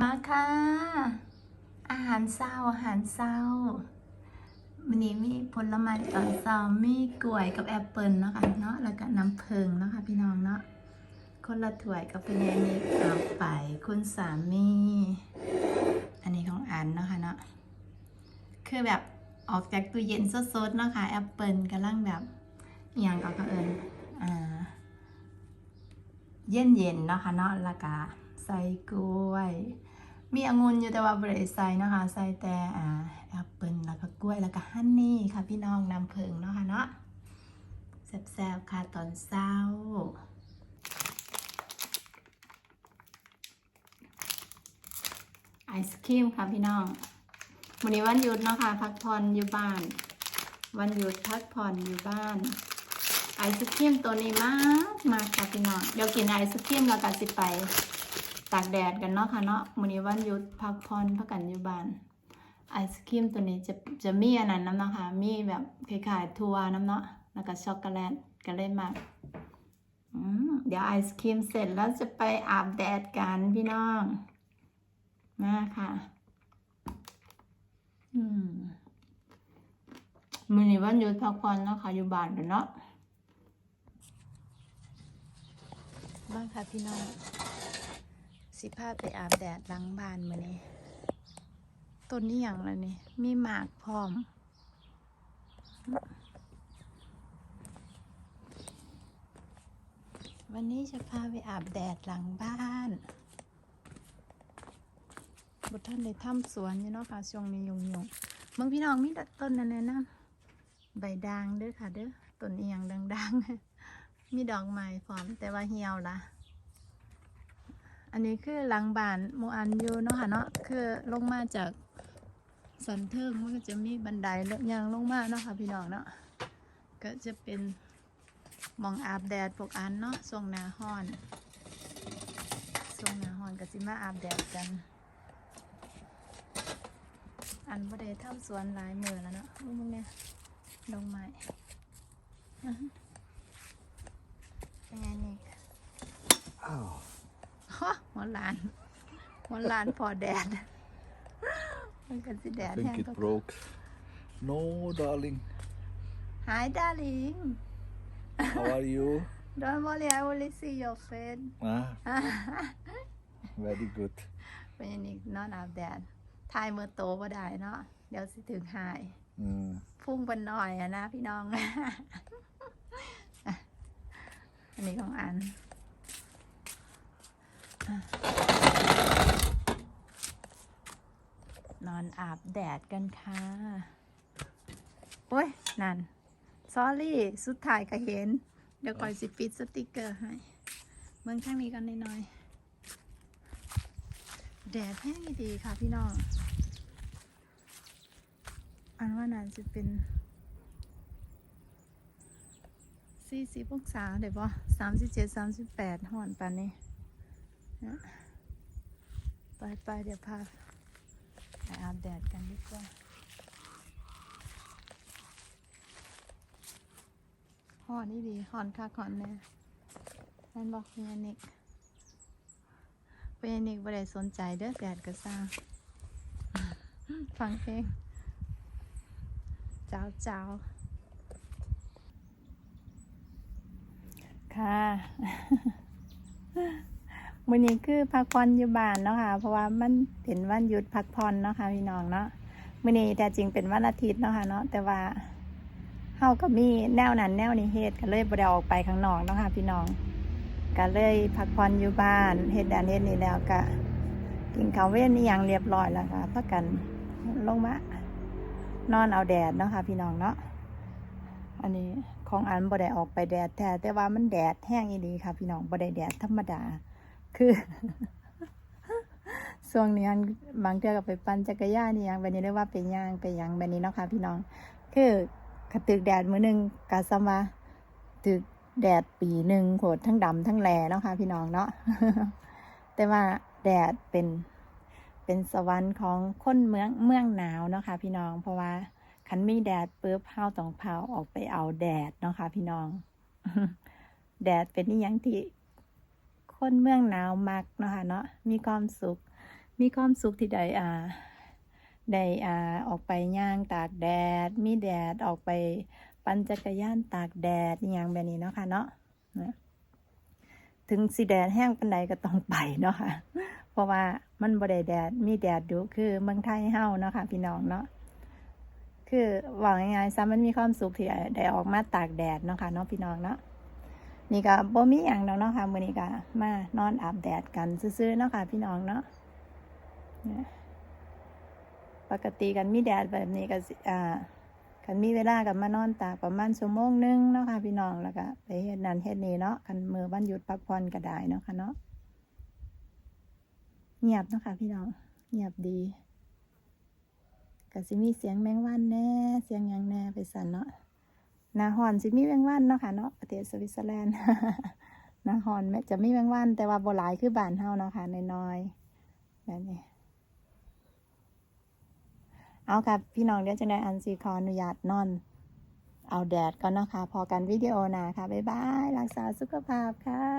มาค่ะ อาหารเช้าอาหารเช้าวันนี้มีผลไม้ตอนเช้ามีกล้วยกับแอปเปิลเนาะค่ะเนาะแล้วก็น้ำผึ้งเนาะค่ะพี่น้องเนาะคนละถ้วยกับพี่แนนี่เอาไปคุณสามี อันนี้ของอันเนาะค่ะเนาะ คือแบบออกจากตู้เย็นสดๆเนาะค่ะแอปเปิลกำลังแบบอย่างก็เอิญอ่าเย็นเย็นๆเนาะค่ะเนาะล้วก็ใส่กล้วย มีองุ่นอยู่แต่ว่าบริใส่นะคะใส่แต่อ่าแอปเปิลแล้วก็กล้วยแล้วก็ฮันนี่ค่ะพี่น้องน้ำผึ้งเนาะค่ะเนาะแซ่บๆค่ะตอนเช้าไอศครีมค่ะพี่น้อง วันนี้วันหยุดเนาะค่ะ พักผ่อนอยู่บ้าน วันหยุดพักผ่อนอยู่บ้าน ไอศครีมตัวนี้มากมากค่ะพี่น้องเดี๋ยวกินไอศครีมแล้วก็สิไปตากแดดกันเนาะค่ะเนาะมื้อนี้วันหยุดพักผ่อนพักกันอยู่บ้านไอศครีมตัวนี้จะจะมีอันนั้นน้ำเนาะค่ะ มีแบบคล้ายๆถั่วน้ำเนาะแล้วก็ช็อกโกแลตก็เลยมากเดี๋ยวไอศครีมเสร็จแล้วจะไปอาบแดดกันพี่น้องมาค่ะ มมื้อนี้วันหยุดพักผ่อนเนาะค่ะอยู่บ้านกันเนาะบ้างค่ะพี่น้อง สิพาไปอาบแดดหล้างบ้านมือนี้ต้นนี้อย่างละนี่มีหมากพร้อมวันนี้จะพาไปอาบแดดหลังบ้าน บทท่านได้ำสวนอยู่เนาะค่ะช่วงนี้ยุ่งมืองพี่น้องมีต้นนั่นนะใบด่างเด้อค่ะเด้อต้นเอียงดังๆ มีดอกไม้พร้อมแต่ว่าเหี่ยวละอันนี้คือหลังบ้านหมูอันอยู่เนาะค่ะเนาะคือลงมาจากสันเทิงมันก็จะมีบันไดเลื่อยางลงมาเนาะค่ะพี่น้องเนาะก็จะเป็นมองอาบแดดพวกอันเนาะช่วงหน้าร้อนช่วงหน้าร้อนก็สิมาอาบแดดกัน อันบ่ได้ทำสวนหลายมือแล้วเนาะมึงมึงเนี่ยดอกไม้อื้อหือเป็นไงนี่ Oh, ฮะหัวหลานหัวหลานพอแดด มันก็สิแด I ดแห้ง think it ก็ broke. No, darling. หายดาลิง How are you? Don't worry I will see your face Ah, very good. เป็นอยั งนี้นอนอาบแดดทายมือโตบ่ได้เนาะเดี๋ยวสิถึงหาย Mm. พุ่งเป็นหน่อยอะนะพี่น้อง อันนี้ของอันอะนอนอาบแดดกันค่ะ โอ้ย นั่น s อรี่ สุดท้ายก็เห็น เดี๋ยวก่อยสิปิดสติกเกอร์ให้ เมืองข้างนี้กันหน่อยๆ แดดแห้งดีค่ะพี่น้อง อันว่านั่นจะเป็นสี่สิบองศาเดี๋ยวบ่สามสิบเจ็ดสามสิบแปดห่อนปานนี้นะไปไปเดี๋ยวพาไปอาบแดดกันดีกว่าห่อนนี่ดีห่อนค่ะห่อนแน่นั่นบอกเพียนิก เพียนิกบ่ได้สนใจเด้อแดดก็สร้างฟังเพลงเจ้าเจ้าค่ะวันนี้คือพักผ่อนอยู่บ้านเนาะค่ะ เพราะว่ามันเป็นวันหยุดพักผ่อนเนาะค่ะพี่น้องเนาะวันนี้แต่จริงเป็นวันอาทิตย์เนาะค่ะเนาะแต่ว่าเฮาก็มีแนวนั้นแนวนี้เฮ็ดก็เลยบ่ได้ออกไปข้างนอกเนาะค่ะพี่น้อง ก็เลยพักผ่อนอยู่บ้านเฮ็ดอันเฮ็ดนี่แล้วก็กินข้าวเว้นนี่ยังเรียบร้อยแล้วค่ะพักกันลงมานอนเอาแดดเนาะค่ะพี่น้องเนาะอันนี้ของอันบ่ได้ออกไปแดดแท้แต่ว่ามันแดดแห้งอีดีค่ะ พี่น้องบ่ได้แดดธรรมดา คือช่วงนี้อันบางเทื่อก็ไปปั่นจักรยานนี่ยังแบบนี้เรียกว่าไปย่างไปหยังแบบนี้เนาะค่ะพี่น้อง คือกระตึกแดดมื้อหนึงกะซะมาตึก แดดปีหนึ่งโหดทั้งดำทั้งแลเนาะค่ะพี่น้องเนาะแต่ว่าแดดเป็นเป็นสวรรค์ของคนเมืองเมืองหนาวเนาะค่ะพี่น้องเพราะว่าคันมีแดดปุ๊บเฮาต้องพาออกไปเอาแดดเนาะค่ะพี่น้อง แดดเป็นอหยังที่คนเมืองหนาวมักเนาะค่ะเนาะมีความสุข มีความสุขที่ได้อ่าได้อ่าออกไปย่างตากแดด มีแดดออกไป ปั่นจักรยานตากแดดอย่างแบบนี้เนาะค่ะเนาะนะถึงสีแดดแห้งปันใดก็ต้องไปเนาะค่ะ เพราะว่ามันบ่ได้แดดมีแดดดูคือเมืองไทยเฮาเนาะค่ะ พี่น้องเนาะคือหว่าง่ายๆซะมันมีความสุขที่ได้ออกมาตากแดดเนาะค่ะเนาะพี่น้องเนาะนี่ก็บ่มีหยังดอกเนาะค่ะมื้อนี้ก็มานอนอาบแดดกันซื่อๆเนาะค่ะ พี่น้องเนาะปกติกันมีแดดแบบนี้ก็อ่า กันมีเวลากันมานอนตากประมาณชั่วโมงหนึงเนาะค่ะพี่น้องแล้วก็ไปเฮ็ดนั่นเฮ็ดนี่เนาะกันมือวันหยุดพักผ่อนก็ได้เนาะค่ะเนาะเงียบเนาะค่ะพี่น้องเงียบดีก็สิมีเสียงแมงวันแน่เสียงยังแน่ไปสั่นเนาะนาฮอนสิมีแมงวันเนาะค่ะเนาะประเทศสวิตเซอร์แลนด์นาฮอนแม้จะมีแมงวันแต่ว่าบ่หลายคือบ้านเฮาเนาะค่ะน้อยๆแบบนี้ เอาค่ะพี่น้องเดี๋ยวจะได้อันซีขออนุญาตนอน เอาแดดก่อนนะคะ พอกันวิดีโอหนาค่ะบ๊ายบาย รักษาสุขภาพค่ะ